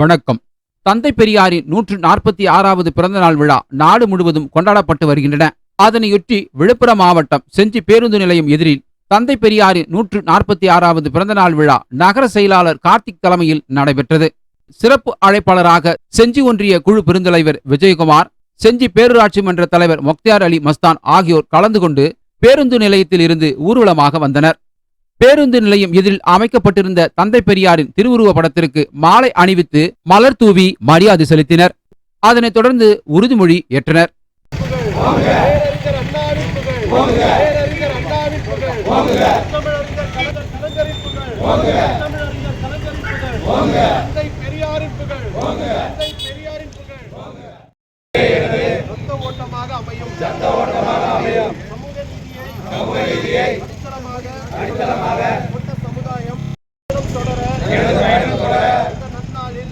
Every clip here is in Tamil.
வணக்கம். தந்தை பெரியாரின் நூற்று நாற்பத்தி ஆறாவது பிறந்தநாள் விழா நாடு முழுவதும் கொண்டாடப்பட்டு வருகின்றன. அதனையொட்டி விழுப்புரம் மாவட்டம் செஞ்சி பேருந்து நிலையம் எதிரில் தந்தை பெரியாரின் நூற்று நாற்பத்தி ஆறாவது பிறந்தநாள் விழா நகர செயலாளர் கார்த்திக் தலைமையில் நடைபெற்றது. சிறப்பு அழைப்பாளராக செஞ்சி ஒன்றிய குழு பெருந்தலைவர் விஜயகுமார் செஞ்சி பேரூராட்சி மன்ற தலைவர் மொக்தியார் அலி மஸ்தான் ஆகியோர் கலந்து கொண்டு பேருந்து நிலையத்தில் இருந்து ஊர்வலமாக வந்தனர். பேருந்து நிலையம் எதிரில் அமைக்கப்பட்டிருந்த தந்தை பெரியாரின் திருவுருவ படத்திற்கு மாலை அணிவித்து மலர் தூவி மரியாதை செலுத்தினர். அதனைத் தொடர்ந்து உறுதிமொழி ஏற்றனர். பேரறிஞர் அண்ணாவின் ஓட்டமாக அமையும் ரத்த ஓட்டமாக அமையும் சமூக நீதியை சமுதாயம் நன்னாளில்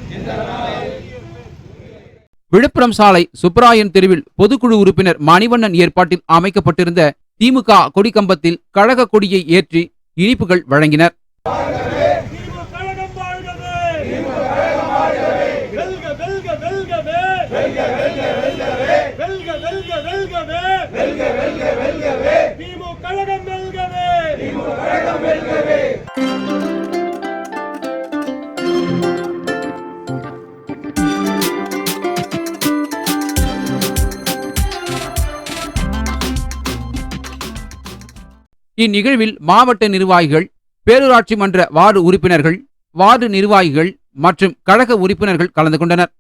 விழுப்புரம் சாலை சுப்பராயன் தெருவில் பொதுக்குழு உறுப்பினர் மணிவண்ணன் ஏற்பாட்டில் அமைக்கப்பட்டிருந்த திமுக கொடிக்கம்பத்தில் கழக கொடியை ஏற்றி இனிப்புகள் வழங்கினர். வெல்க வெல்க வெல்கவே. இந்நிகழ்வில் மாவட்ட நிர்வாகிகள் பேரூராட்சி மன்ற வார்டு உறுப்பினர்கள் வார்டு நிர்வாகிகள் மற்றும் கழக உறுப்பினர்கள் கலந்து கொண்டனர்.